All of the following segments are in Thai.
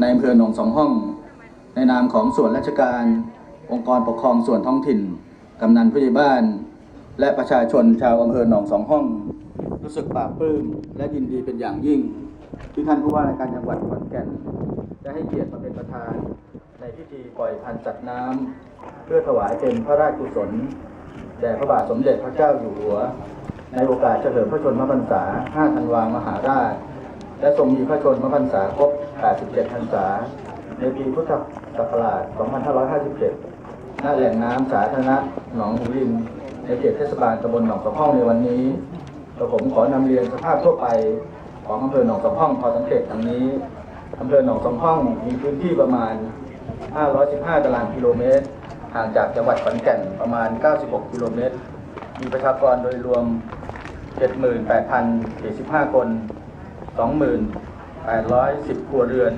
ในอำเภอหนองสองห้อง ในนามของส่วนราชการ องค์กรปกครองส่วนท้องถิ่น กำนันผู้ใหญ่บ้าน และประชาชนชาวอำเภอหนองสองห้อง รู้สึกปลาบปลื้มและยินดีเป็นอย่างยิ่ง ที่ท่านผู้ว่าราชการจังหวัดขอนแก่นได้ให้เกียรติมาเป็นประธาน ในพิธีปล่อยพันธุ์สัตว์น้ำเพื่อถวายเป็นพระราชกุศลแด่พระบาทสมเด็จพระเจ้าอยู่หัว ในโอกาสเฉลิมพระชนมพรรษา 5 ธันวามหาราช และทรงมีพระชนมพรรษาครบ 87 พรรษา ในปีพุทธศักราช 2557 ณ แหล่งน้ำสาธารณะหนองหูลิน ในเขตเทศบาลตำบลหนองสองห้องในวันนี้กระผมขอนำเรียนสภาพทั่วไปของอำเภอหนองสองห้องพอสังเกตดังนี้อำเภอหนองสองห้องมีพื้นที่ประมาณ 515 ตารางกิโลเมตร ห่างจากจังหวัดขอนแก่นประมาณ 96 กิโลเมตร มีประชากรโดยรวม 78,045 คน 2,810ครัวเรือน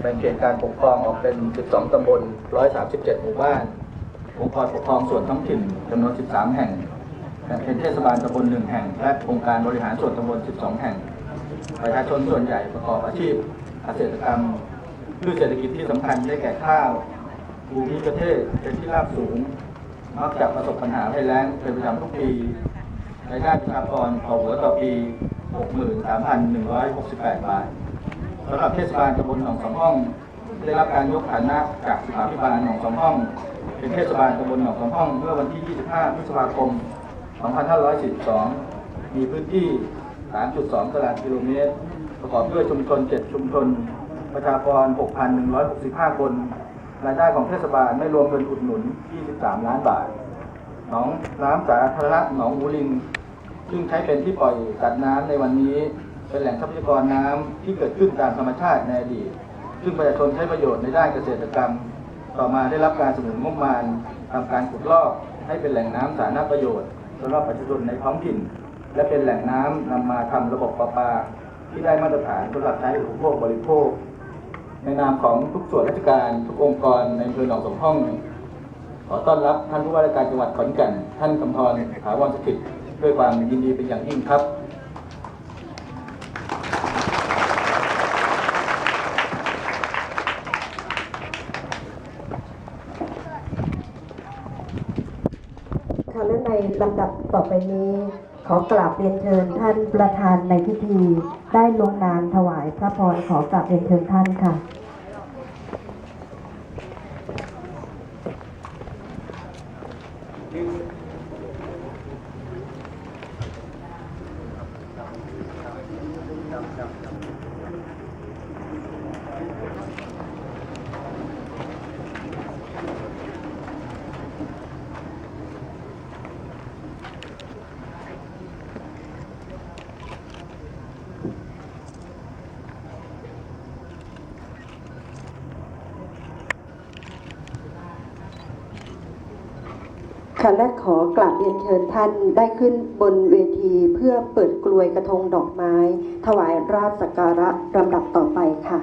แบ่งเขตการปกครองออกเป็น 12 ตำบล 137 หมู่บ้าน องค์กรปกครองส่วนท้องถิ่นจำนวน 13 แห่งแบ่งเป็นเทศบาลตำบล 1 แห่ง และองค์การบริหารส่วนตำบล 12 แห่ง ประชาชนส่วนใหญ่ประกอบอาชีพเกษตรกรรมพืชเศรษฐกิจที่สำคัญได้แก่ข้าวภูมิประเทศเป็นที่ราบสูงมักจะประสบปัญหาภัยแล้งเป็นประจำทุกปีรายได้ประชากรต่อหัวต่อปี 63,168 บาทสำหรับเทศบาลตำบลหนองสองห้อง ได้รับการยกฐานะจากสุขาภิบาลหนองสองห้อง เป็นเทศบาลตำบลหนองสองห้อง เมื่อวันที่ 25 พฤษภาคม 2542 มีพื้นที่ 3.2 ตารางกิโลเมตร ประกอบด้วยชุมชน 7 ชุมชน ประชากร 6,165 คน รายได้ของเทศบาลไม่รวมเงินอุดหนุน 23 ล้านบาท หนองน้ำสาธารณะหนองหูลิง ซึ่งใช้เป็นที่ปล่อยสัตว์น้ำในวันนี้ เป็นแหล่งทรัพยากรน้ำที่เกิดขึ้นตามธรรมชาติในอดีต ซึ่งประชาชนใช้ประโยชน์ในด้านเกษตรกรรม ต่อมาได้รับการสนับสนุนงบประมาณทำการขุดลอกให้เป็นแหล่งน้ำสาธารณประโยชน์สำหรับประชาชนในท้องถิ่น และเป็นแหล่งน้ำนำมาทำระบบประปา ที่ได้มาตรฐานสำหรับใช้อุปโภคบริโภค ในนามของทุกส่วนราชการทุกองค์กรในอำเภอหนองสองห้องขอต้อนรับท่านผู้ว่าราชการจังหวัดขอนแก่น ท่านกำธรถาวรสถิต ด้วยความยินดีเป็นอย่างยิ่งครับ ค่ะและในลำดับต่อไปนี้ ขอกราบเรียนเชิญท่านประธานในพิธี ได้ลงนามถวายพระพรขอกราบเรียนเชิญท่านค่ะ ค่ะและขอกราบเรียนเชิญท่านได้ขึ้นบนเวทีเพื่อเปิดกลวยกระทงดอกไม้ ถวายราชสักการะลำดับต่อไปค่ะ